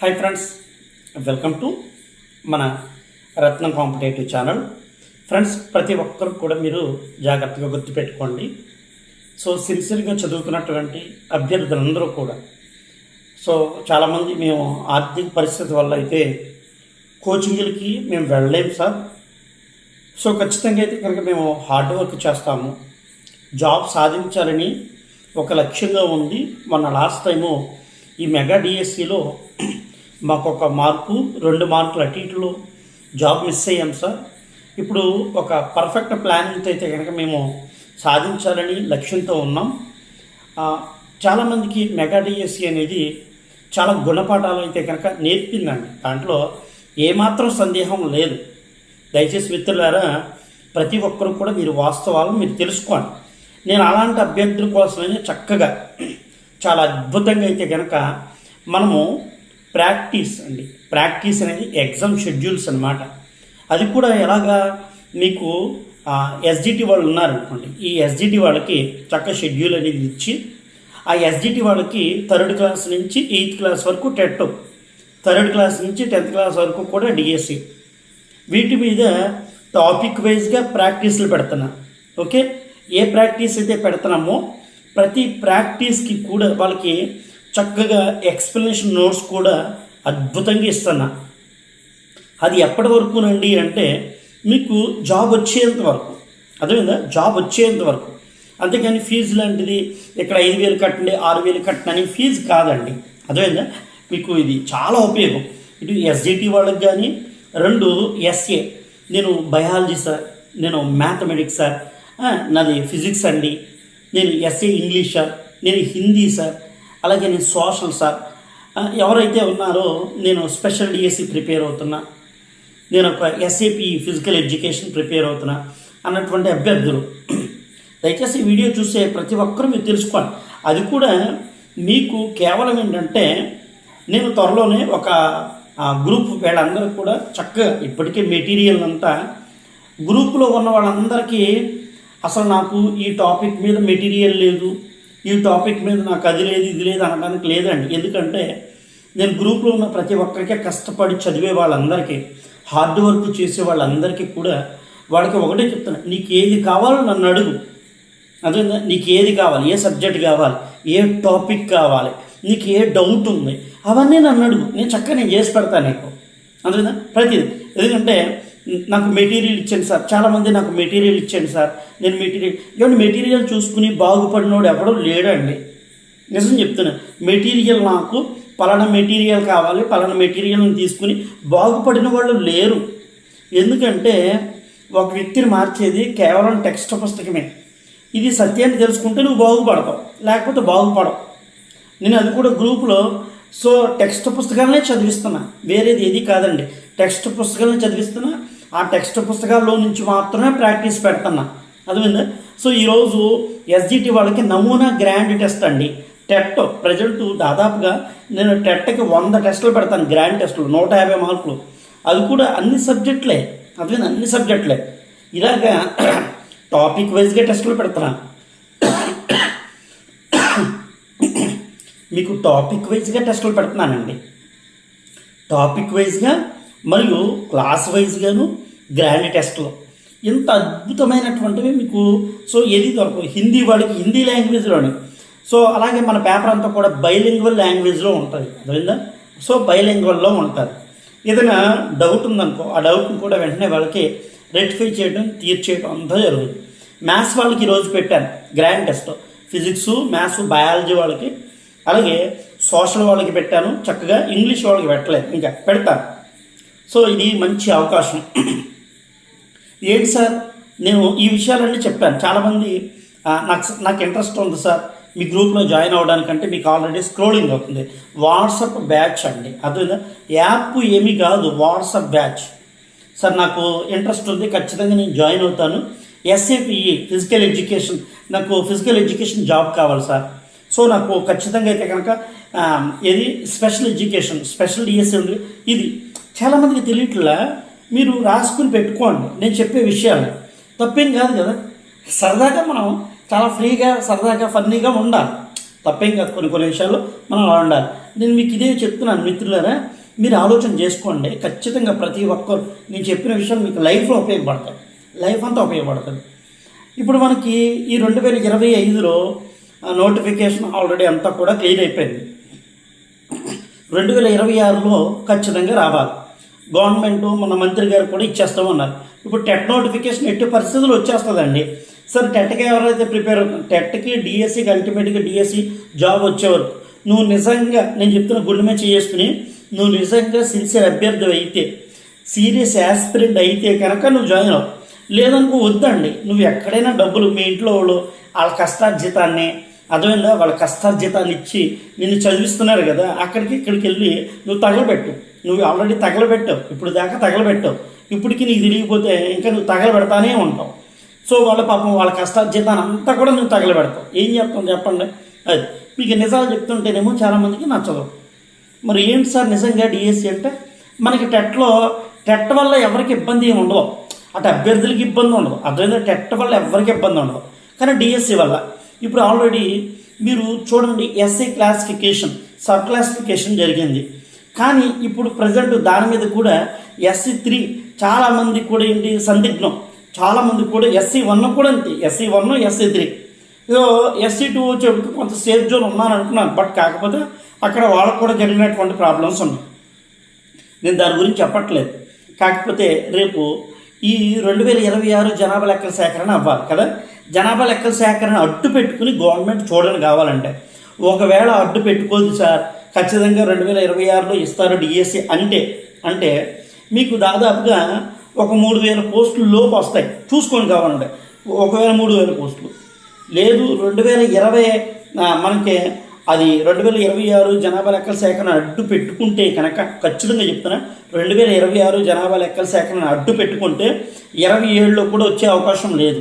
Hi friends welcome to మన రత్నం competitive channel. Friends ప్రతి ఒక్కరు కూడా మీరు జాగ్రత్తగా గుర్తుపెట్టుకోండి. సో సిన్సియర్గా చదువుకున్నటువంటి అభ్యర్థులందరూ కూడా. సో చాలామంది మేము ఆర్థిక పరిస్థితి వల్ల అయితే కోచింగ్లకి మేము వెళ్ళలేము సార్. సో ఖచ్చితంగా అయితే కనుక మేము హార్డ్ వర్క్ చేస్తాము. జాబ్ సాధించాలని ఒక లక్ష్యంగా ఉంది. మొన్న లాస్ట్ టైము ఈ మెగా డిఎస్సిలో మాకు ఒక మార్కు రెండు మార్కులు అటు ఇటులో. జాబ్ మిస్ అయ్యాం సార్. ఇప్పుడు ఒక పర్ఫెక్ట్ ప్లానింగ్తో అయితే కనుక మేము సాధించాలని లక్ష్యంతో ఉన్నాం. చాలామందికి మెగా డిఎస్సి అనేది చాలా గుణపాఠాలు అయితే కనుక నేర్పిందండి. దాంట్లో ఏమాత్రం సందేహం లేదు. దయచేసి మిత్రులారా ప్రతి ఒక్కరు కూడా మీరు వాస్తవాలు మీరు తెలుసుకోండి. నేను అలాంటి అభ్యర్థుల కోసమే చక్కగా చాలా అద్భుతంగా అయితే కనుక మనము ప్రాక్టీస్ అండి. ప్రాక్టీస్ అనేది ఎగ్జామ్ షెడ్యూల్స్ అన్నమాట. అది కూడా ఎలాగా మీకు ఎస్జిటి వాళ్ళు ఉన్నారనుకోండి ఈ ఎస్జిటి వాళ్ళకి చక్క షెడ్యూల్ అనేది ఇచ్చి ఆ ఎస్జిటి వాళ్ళకి థర్డ్ క్లాస్ నుంచి ఎయిత్ క్లాస్ వరకు టెట్ థర్డ్ క్లాస్ నుంచి టెన్త్ క్లాస్ వరకు కూడా డిఎస్సి వీటి మీద టాపిక్ వైజ్గా ప్రాక్టీస్లు పెడుతున్నా. ఓకే? ఏ ప్రాక్టీస్ అయితే పెడుతున్నామో ప్రతి ప్రాక్టీస్కి కూడా వాళ్ళకి చక్కగా ఎక్స్ప్లెనేషన్ నోట్స్ కూడా అద్భుతంగా ఇస్తున్నా. అది ఎప్పటి వరకునండి అంటే మీకు జాబ్ వచ్చేంత వరకు. అర్థమైందా? జాబ్ వచ్చేంత వరకు. అంతేకాని ఫీజు లాంటిది ఇక్కడ ఐదు వేలు కట్టండి ఆరు వేలు కట్టండి ఫీజు కాదండి. అర్థమైందా? మీకు ఇది చాలా ఉపయోగం. ఇటు ఎస్జిటి వాళ్ళకి కానీ రెండు ఎస్ఏ. నేను బయాలజీ సార్ నేను మ్యాథమెటిక్స్ సార్ నాది ఫిజిక్స్ అండి. నేను ఎస్ఏ ఇంగ్లీష్ సార్ నేను హిందీ సార్. అలాగే నేను సోషల్ సార్. ఎవరైతే ఉన్నారో నేను స్పెషల్ డిఎస్సి ప్రిపేర్ అవుతున్నా. నేను ఒక ఎస్ఏపి ఫిజికల్ ఎడ్యుకేషన్ ప్రిపేర్ అవుతున్నా అన్నటువంటి అభ్యర్థులు. దయచేసి వీడియో చూసే ప్రతి ఒక్కరూ మీరు తెలుసుకోండి. అది కూడా మీకు కేవలం ఏంటంటే నేను త్వరలోనే ఒక గ్రూప్ వీళ్ళందరూ కూడా చక్కగా ఇప్పటికే మెటీరియల్ అంతా గ్రూపులో ఉన్న వాళ్ళందరికీ అసలు నాకు ఈ టాపిక్ మీద మెటీరియల్ లేదు. ఈ టాపిక్ మీద నాకు అది లేదు ఇది లేదు అనడానికి లేదండి. ఎందుకంటే నేను గ్రూప్లో ఉన్న ప్రతి ఒక్కరికి కష్టపడి చదివే వాళ్ళందరికీ హార్డ్ వర్క్ చేసే వాళ్ళందరికీ కూడా వాళ్ళకి ఒకటే చెప్తాను నీకు ఏది కావాలో నన్ను అడుగు. అదే నీకు ఏది కావాలి? ఏ సబ్జెక్ట్ కావాలి? ఏ టాపిక్ కావాలి? నీకు ఏ డౌట్ ఉంది? అవన్నీ నన్ను అడుగు. నేను చక్కగా నేను చేసి పెడతాను నీకు. అందుకదా ప్రతిదీ. ఎందుకంటే నాకు మెటీరియల్ ఇచ్చాను సార్. చాలామంది నాకు మెటీరియల్ ఇచ్చాను సార్. నేను మెటీరియల్ ఏమంటే మెటీరియల్ చూసుకుని బాగుపడినోడు ఎవడో లేడండి. నిజం చెప్తున్నా మెటీరియల్ నాకు పలానా మెటీరియల్ కావాలి పలానా మెటీరియల్ని తీసుకుని బాగుపడిన వాళ్ళు లేరు. ఎందుకంటే ఒక వ్యక్తిని మార్చేది కేవలం టెక్స్ట్ పుస్తకమే. ఇది సత్యాన్ని తెలుసుకుంటే నువ్వు బాగుపడతావు లేకపోతే బాగుపడవు. నేను అది కూడా గ్రూప్లో సో టెక్స్ట్ పుస్తకాలనే చదివిస్తున్నా. వేరేది ఏది కాదండి. టెక్స్ట్ పుస్తకాలను చదివిస్తున్నా ఆ టెక్స్ట్ పుస్తకాల్లో నుంచి మాత్రమే ప్రాక్టీస్ పెడుతున్నా. అర్థమైందా? సో ఈరోజు ఎస్జిటి వాళ్ళకి నమూనా గ్రాండ్ టెస్ట్ అండి. టెట్ ప్రజెంట్ దాదాపుగా నేను టెట్కి వంద టెస్టులు పెడతాను గ్రాండ్ టెస్టులు నూట యాభై మార్కులు. అది కూడా అన్ని సబ్జెక్టులే. అదే అన్ని సబ్జెక్టులే. ఇలాగా టాపిక్ వైజ్గా టెస్టులు పెడతాను మీకు టాపిక్ వైజ్గా టెస్టులు పెడుతున్నానండి. టాపిక్ వైజ్గా మరియు క్లాస్ వైజ్గాను గ్రాండ్ టెస్ట్లో. ఇంత అద్భుతమైనటువంటివి మీకు సో ఏది దొరకవు. హిందీ వాళ్ళకి హిందీ లాంగ్వేజ్లోనే. సో అలాగే మన పేపర్ అంతా కూడా బైలింగ్వల్ లాంగ్వేజ్లో ఉంటుంది. అర్థమైందా? సో బైలింగ్వల్లో ఉంటుంది. ఏదైనా డౌట్ ఉందనుకో ఆ డౌట్ని కూడా వెంటనే వాళ్ళకి రెక్టిఫై చేయడం తీర్చేయడం అంతా జరుగుతుంది. మ్యాథ్స్ వాళ్ళకి ఈరోజు పెట్టాను grand test. Physics maths biology వాళ్ళకి. అలాగే సోషల్ వాళ్ళకి పెట్టాను చక్కగా ఇంగ్లీష్ వాళ్ళకి పెట్టలేదు. ఇంకా పెడతాను. సో ఇది మంచి అవకాశం. ఏంటి సార్? నేను ఈ విషయాలన్నీ చెప్పాను. చాలామంది నాకు నాకు ఇంట్రెస్ట్ ఉంది సార్. మీ గ్రూప్లో జాయిన్ అవ్వడానికంటే మీకు ఆల్రెడీ స్క్రోలింగ్ అవుతుంది. వాట్సాప్ బ్యాచ్ అండి. అదే యాప్ ఏమీ కాదు వాట్సాప్ బ్యాచ్ సార్ నాకు ఇంట్రెస్ట్ ఉంది. ఖచ్చితంగా నేను జాయిన్ అవుతాను. ఎస్ఏపిఈ ఫిజికల్ ఎడ్యుకేషన్ నాకు ఫిజికల్ ఎడ్యుకేషన్ జాబ్ కావాలి సార్. సో నాకు ఖచ్చితంగా అయితే కనుక ఇది ఏది? స్పెషల్ ఎడ్యుకేషన్ స్పెషల్ డిఎస్సీ ఉంది. ఇది చాలామందికి తెలియట్లా మీరు రాసుకుని పెట్టుకోండి. నేను చెప్పే విషయాలు. తప్పేం కాదు కదా? సరదాగా మనం చాలా ఫ్రీగా సరదాగా ఫన్నీగా ఉండాలి. తప్పేం కాదు కొన్ని కొన్ని విషయాలు మనం అలా ఉండాలి. నేను మీకు ఇదే చెప్తున్నాను మిత్రులారా. మీరు ఆలోచన చేసుకోండి. ఖచ్చితంగా ప్రతి ఒక్కరు నేను చెప్పిన విషయం మీకు లైఫ్లో ఉపయోగపడతాయి. లైఫ్ అంతా ఉపయోగపడుతుంది. ఇప్పుడు మనకి ఈ రెండు వేల ఇరవై ఐదులో నోటిఫికేషన్ ఆల్రెడీ అంతా కూడా క్లియర్ అయిపోయింది. రెండు వేల ఇరవై ఆరులో ఖచ్చితంగా రావాలి. గవర్నమెంట్ మన మంత్రి గారు కూడా ఇచ్చేస్తామన్నారు. ఇప్పుడు టెట్ నోటిఫికేషన్ ఎట్టి పరిస్థితులు వచ్చేస్తుందండి. సార్ టెట్కి ఎవరైతే ప్రిపేర్ టెట్కి డిఎస్సికి అల్టిమేట్గా డిఎస్సి జాబ్ వచ్చే వరకు నువ్వు నిజంగా నేను చెప్తున్న గుండె మీద చేసుకుని నువ్వు నిజంగా సిన్సియర్ అభ్యర్థి అయితే సీరియస్ యాస్పిరెంట్ అయితే కనుక నువ్వు జాయిన్ అవ్వు. లేదనుకో వద్దండి. నువ్వు ఎక్కడైనా డబ్బులు మీ ఇంట్లో వాళ్ళు వాళ్ళ కష్టార్జితాన్ని అర్థమైందా? వాళ్ళ కష్టార్జితాన్ని ఇచ్చి నిన్ను చదివిస్తున్నారు కదా అక్కడికి ఇక్కడికి వెళ్ళి నువ్వు తగలబెట్టు. నువ్వు ఆల్రెడీ తగలబెట్టావు. ఇప్పుడు దాకా తగలబెట్టావు. ఇప్పటికి నీకు తిరిగిపోతే ఇంకా నువ్వు తగలబెడతానే ఉంటావు. సో వాళ్ళ పాపం వాళ్ళ కష్టార్జితాన్ని అంతా కూడా నువ్వు తగలబెడతావు. ఏం చెప్తాం చెప్పండి? అది మీకు నిజాలు చెప్తుంటేనేమో చాలామందికి నచ్చదు. మరి ఏంటి సార్ నిజంగా డిఎస్సి అంటే? మనకి టెట్లో టెట్ వల్ల ఎవరికి ఇబ్బంది ఏమి ఉండదు. అటు అభ్యర్థులకి ఇబ్బంది ఉండదు. అర్థమైందా? టెట్ వల్ల ఎవరికి ఇబ్బంది ఉండదు. కానీ డిఎస్సి వల్ల. ఇప్పుడు ఆల్రెడీ మీరు చూడండి ఎస్సీ క్లాసిఫికేషన్ సబ్ క్లాసిఫికేషన్ జరిగింది. కానీ ఇప్పుడు ప్రజెంట్ దాని మీద కూడా ఎస్సీ త్రీ చాలామంది కూడా ఏంటి సందిగ్ధం. చాలామంది కూడా ఎస్సీ వన్ కూడా అంతే. ఎస్సీ వన్ ఎస్సీ త్రీ ఏదో ఎస్సీ టూ వచ్చేటప్పుడు కొంత సేఫ్ జోన్ ఉన్నాను అనుకున్నాను బట్ కాకపోతే అక్కడ వాళ్ళకు కూడా జరిగినటువంటి ప్రాబ్లమ్స్ ఉన్నాయి. నేను దాని గురించి చెప్పట్లేదు. కాకపోతే రేపు ఈ రెండు వేల ఇరవై ఆరు జనాభా లెక్కల సేకరణ అవ్వాలి కదా? జనాభా లెక్కల సేకరణ అడ్డు పెట్టుకుని గవర్నమెంట్ చూడని కావాలంటే. ఒకవేళ అడ్డు పెట్టుకోదు సార్. ఖచ్చితంగా రెండు వేల ఇరవై ఆరులో ఇస్తారు డిఎస్సి అంటే. అంటే మీకు దాదాపుగా ఒక మూడు వేల పోస్టులు లోపు వస్తాయి. చూసుకొని కావాలంటే. ఒకవేళ మూడు వేల పోస్టులు. లేదు రెండు వేల ఇరవై మనకి అది రెండు వేల ఇరవై ఆరు జనాభా లెక్కల సేకరణ అడ్డు పెట్టుకుంటే కనుక ఖచ్చితంగా చెప్తున్నా రెండు వేల ఇరవై ఆరు జనాభా లెక్కల సేకరణ అడ్డు పెట్టుకుంటే ఇరవై ఏడులో కూడా వచ్చే అవకాశం లేదు.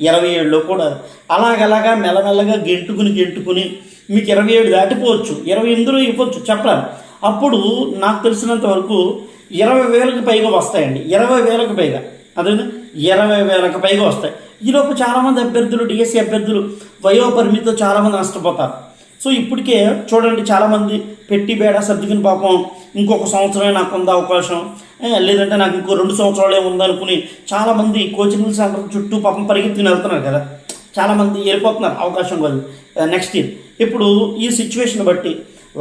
ఇరవై ఏడులో కూడా అలాగలాగా మెల్లమెల్లగా గెంటుకుని గెంటుకుని మీకు ఇరవై ఏడు దాటిపోవచ్చు ఇరవై ఎనిమిదిలో ఇవ్వచ్చు చెప్పాలి. అప్పుడు నాకు తెలిసినంత వరకు ఇరవై వేలకు పైగా వస్తాయండి. ఇరవై వేలకు పైగా. అదే ఇరవై వేలకు పైగా వస్తాయి. ఈలోపు చాలామంది అభ్యర్థులు డిఎస్సి అభ్యర్థులు వయోపరిమితితో చాలామంది నష్టపోతారు. సో ఇప్పటికే చూడండి చాలామంది పెట్టి బేడ సర్దుకుని పాపం ఇంకొక సంవత్సరమే నాకు ఉంది అవకాశం. లేదంటే నాకు ఇంకో రెండు సంవత్సరాలే ఉందనుకుని చాలామంది కోచింగ్ సెంటర్ చుట్టూ పాపం పరిగెత్తుకుని వెళ్తున్నారు కదా. చాలామంది వెళ్ళిపోతున్నారు అవకాశం కాదు నెక్స్ట్ ఇయర్ ఇప్పుడు ఈ సిచ్యువేషన్ బట్టి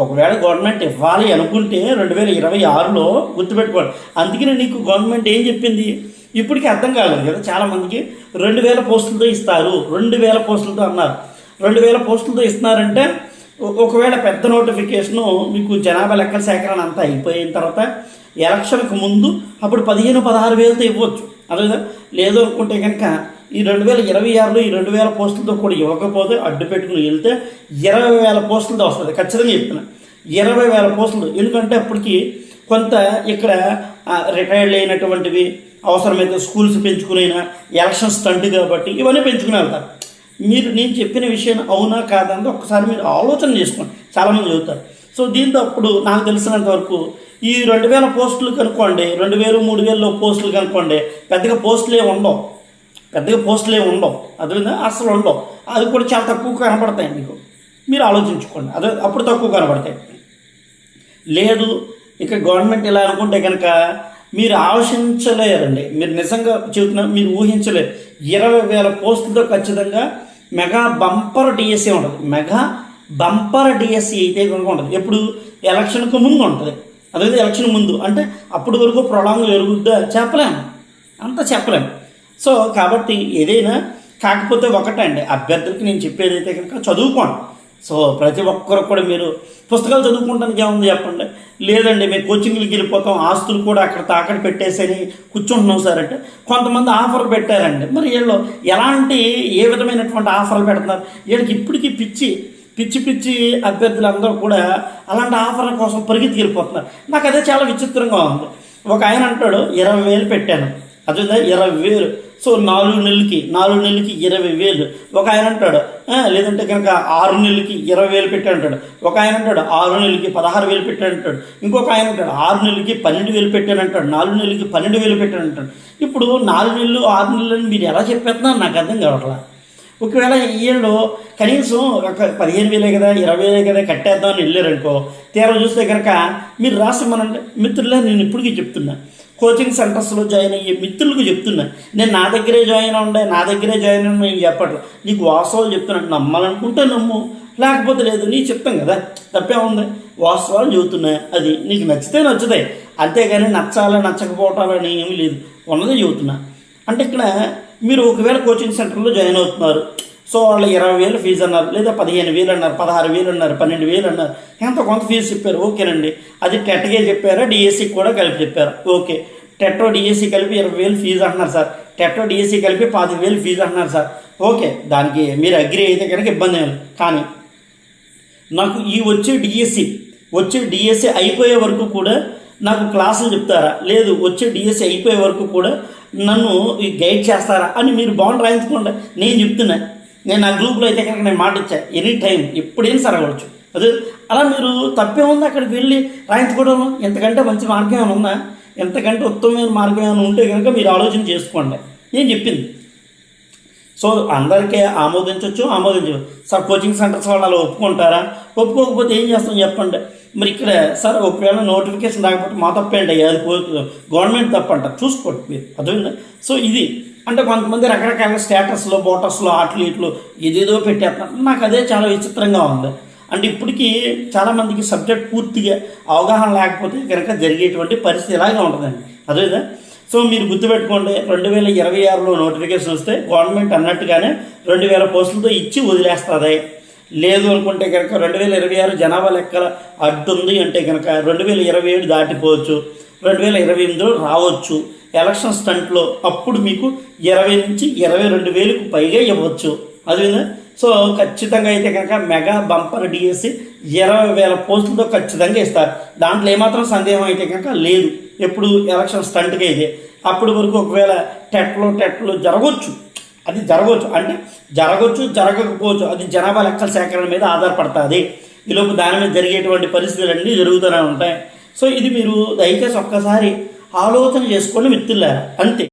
ఒకవేళ గవర్నమెంట్ ఇవ్వాలి అనుకుంటే రెండు వేల ఇరవై ఆరులో గుర్తుపెట్టుకోవాలి అందుకనే నీకు గవర్నమెంట్ ఏం చెప్పింది? ఇప్పటికీ అర్థం కాలేదు కదా చాలామందికి. రెండు వేల పోస్టులతో ఇస్తారు రెండు వేల పోస్టులతో అన్నారు. రెండు వేల పోస్టులతో ఇస్తున్నారంటే ఒకవేళ పెద్ద నోటిఫికేషను మీకు జనాభా లెక్కల సేకరణ అంతా అయిపోయిన తర్వాత ఎలక్షన్కి ముందు అప్పుడు పదిహేను పదహారు వేలతో ఇవ్వచ్చు. అదే లేదు అనుకుంటే కనుక ఈ రెండు వేల ఇరవై ఆరులో ఈ రెండు వేల పోస్టులతో కూడా ఇవ్వకపోతే అడ్డు పెట్టుకుని వెళ్తే ఇరవై వేల పోస్టులతో వస్తుంది. ఖచ్చితంగా చెప్తున్నా. ఇరవై వేల పోస్టులు. ఎందుకంటే అప్పటికి కొంత ఇక్కడ రిటైర్డ్ అయినటువంటివి అవసరమైతే స్కూల్స్ పెంచుకునైనా ఎలక్షన్స్ తండ్రి కాబట్టి ఇవన్నీ పెంచుకుని వెళ్తారు. మీరు నేను చెప్పిన విషయం అవునా కాదని ఒక్కసారి మీరు ఆలోచన చేసుకోండి. చాలామంది చదువుతారు. సో దీంతో అప్పుడు నాకు తెలిసినంత వరకు ఈ రెండు వేల పోస్టులు కనుక్కోండి రెండు వేలు మూడు వేలలో పోస్టులు కనుక్కోండి పెద్దగా పోస్టులే ఉండవు. పెద్దగా పోస్టులే ఉండవు. అదేవిధంగా అసలు ఉండవు. అది కూడా చాలా తక్కువ కనపడతాయి మీకు. మీరు ఆలోచించుకోండి. అదే అప్పుడు తక్కువ కనపడతాయి లేదు ఇక గవర్నమెంట్ ఇలా అనుకుంటే కనుక మీరు ఆలోచించలేరండి. మీరు నిజంగా చెబుతున్నా మీరు ఊహించలేరు. ఇరవై వేల పోస్టులతో ఖచ్చితంగా మెగా బంపర్ డిఎస్సి ఉంటుంది. మెగా బంపర్ డిఎస్సి అయితే కనుక ఉంటుంది. ఎప్పుడు? ఎలక్షన్కు ముందు ఉంటుంది. అదే ఎలక్షన్ ముందు. అంటే అప్పటి వరకు ప్రొలాంగ్ జరుగుద్దా? చెప్పలేము అంత చెప్పలేము సో కాబట్టి ఏదైనా కాకపోతే ఒకటండి. అభ్యర్థులకి నేను చెప్పేది అయితే కనుక చదువుకోండి. సో ప్రతి ఒక్కరు కూడా మీరు పుస్తకాలు చదువుకుంటానికి ఏముంది చెప్పండి? లేదండి మేము కోచింగ్లకి వెళ్ళిపోతాం ఆస్తులు కూడా అక్కడ తాకడి పెట్టేసని కూర్చుంటున్నాం సార్ అంటే కొంతమంది ఆఫర్ పెట్టారండి. మరి వీళ్ళు ఎలాంటి ఏ విధమైనటువంటి ఆఫర్లు పెడుతున్నారు? వీళ్ళకి ఇప్పటికీ పిచ్చి పిచ్చి పిచ్చి అభ్యర్థులందరూ కూడా అలాంటి ఆఫర్ల కోసం పరిగెత్తి వెళ్ళిపోతున్నారు. నాకు అదే చాలా విచిత్రంగా ఉంది. ఒక ఆయన అంటాడు ఇరవై వేలు పెట్టాను. అదే ఇరవై వేలు. సో నాలుగు నెలలకి నాలుగు నెలలకి ఇరవై వేలు. ఒక ఆయన అంటాడు లేదంటే కనుక ఆరు నెలలకి ఇరవై వేలు పెట్టాడు అంటాడు. ఒక ఆయన అంటాడు ఆరు నెలలకి పదహారు వేలు పెట్టాడు అంటాడు. ఇంకొక ఆయన అంటాడు ఆరు నెలలకి పన్నెండు వేలు పెట్టాను అంటాడు. నాలుగు నెలలకి పన్నెండు వేలు పెట్టాను అంటాడు. ఇప్పుడు నాలుగు నెలలు ఆరు నెలలు అని మీరు ఎలా చెప్పేస్తున్నారు? నాకు అర్థం కావట్లా. ఒకవేళ వీళ్ళు కనీసం ఒక పదిహేను వేలే కదా ఇరవై వేలే కదా కట్టేద్దామని వెళ్ళారనుకో తీరా చూస్తే కనుక మీరు రాసిమ్మనంటే మిత్రులే నేను ఇప్పటికీ చెప్తున్నా. కోచింగ్ సెంటర్స్లో జాయిన్ అయ్యే మిత్రులకు చెప్తున్నా. నేను నా దగ్గరే జాయిన్ ఉండే నా దగ్గరే జాయిన్ అవ్వండి నేను చెప్పట్లేదు నీకు వాస్తవాలు చెప్తున్నాను నమ్మాలనుకుంటే నమ్ము. లేకపోతే లేదు నీ చెప్తాం కదా. తప్పే ఉంది. వాస్తవాలు చెబుతున్నాయి అది నీకు నచ్చితే నచ్చుతాయి. అంతేగాని నచ్చాలి నచ్చకపోవటాలని ఏమీ లేదు. ఉన్నదే చెబుతున్నా. అంటే ఇక్కడ మీరు ఒకవేళ కోచింగ్ సెంటర్లో జాయిన్ అవుతున్నారు సో వాళ్ళు ఇరవై వేలు ఫీజు అన్నారు లేదా పదిహేను వేలు అన్నారు పదహారు వేలు అన్నారు పన్నెండు వేలు అన్నారు. ఎంత కొంత ఫీజు చెప్పారు? ఓకేనండి. అది టెట్గే చెప్పారా? డిఎస్సీకి కూడా కలిపి చెప్పారు. ఓకే. టెట్టో డిఎస్సి కలిపి ఇరవై వేలు ఫీజు అంటున్నారు సార్. టెట్టో డిఎస్సి కలిపి పాతిక వేలు ఫీజు అంటున్నారు సార్. ఓకే. దానికి మీరు అగ్రి అయితే కనుక ఇబ్బంది లేదు. కానీ నాకు ఈ వచ్చే డిఎస్సి వచ్చే డిఎస్సి అయిపోయే వరకు కూడా నాకు క్లాసులు చెప్తారా? లేదు వచ్చే డిఎస్సి అయిపోయే వరకు కూడా నన్ను ఈ గైడ్ చేస్తారా? అని మీరు బాండ్ రాయించుకోండి. నేను చెప్తున్నా. నేను నా గ్రూప్లో అయితే కనుక నేను మాట ఇచ్చా ఎనీ టైం ఎప్పుడైనా సరగవచ్చు అదే అలా మీరు తప్పే ఉంది అక్కడికి వెళ్ళి రాయించుకోవడం ఎంతకంటే మంచి మార్గం ఏమైనా ఉందా? ఎంతకంటే ఉత్తమమైన మార్గం ఏమైనా ఉంటే కనుక మీరు ఆలోచన చేసుకోండి. నేను చెప్పింది. సో అందరికీ ఆమోదించవచ్చు ఆమోదించవచ్చు సార్ కోచింగ్ సెంటర్స్ వాళ్ళు అలా ఒప్పుకుంటారా? ఒప్పుకోకపోతే ఏం చేస్తాం చెప్పండి. మరి ఇక్కడ సార్ ఒకవేళ నోటిఫికేషన్ రాకపోతే మా తప్పేంటి? అది గవర్నమెంట్ తప్పంట. చూసుకోండి మీరు. అర్థమైందా? సో ఇది. అంటే కొంతమంది రకరకాల స్టేటస్లో బోటస్లో ఆటలు ఇట్లు ఏదేదో పెట్టేస్తున్నారు. నాకు అదే చాలా విచిత్రంగా ఉంది. అంటే ఇప్పటికీ చాలామందికి సబ్జెక్ట్ పూర్తిగా అవగాహన లేకపోతే కనుక జరిగేటువంటి పరిస్థితి ఇలాగే ఉంటుందండి. అదేదా సో మీరు గుర్తుపెట్టుకోండి రెండు వేల ఇరవై ఆరులో నోటిఫికేషన్ వస్తే గవర్నమెంట్ అన్నట్టుగానే రెండు వేల పోస్టులతో ఇచ్చి వదిలేస్తుంది. లేదు అనుకుంటే కనుక రెండు వేల ఇరవై ఆరు జనాభా లెక్కల అడ్డుంది అంటే కనుక రెండు వేల ఇరవై ఏడు దాటిపోవచ్చు. రెండు వేల ఇరవై ఎనిమిదిలో రావచ్చు. ఎలక్షన్ స్టంట్లో అప్పుడు మీకు ఇరవై నుంచి ఇరవై రెండు వేలకు పైగా ఇవ్వచ్చు. అదేవిధంగా సో ఖచ్చితంగా అయితే కనుక మెగా బంపర్ డిఎస్సి ఇరవై వేల పోస్టులతో ఖచ్చితంగా ఇస్తారు దాంట్లో ఏమాత్రం సందేహం అయితే కనుక లేదు. ఎప్పుడు ఎలక్షన్ స్టంట్గా అయితే. అప్పటి వరకు ఒకవేళ టెట్లో టెట్లో జరగవచ్చు అది జరగవచ్చు అంటే జరగవచ్చు జరగకపోవచ్చు. అది జనాభా లెక్కల సేకరణ మీద ఆధారపడుతుంది. ఈలోపు దాని మీద జరిగేటువంటి పరిస్థితులన్నీ జరుగుతూనే ఉంటాయి. సో ఇది మీరు దయచేసి ఒక్కసారి ఆలోచన చేసుకోండి మిత్రులారా అంతే.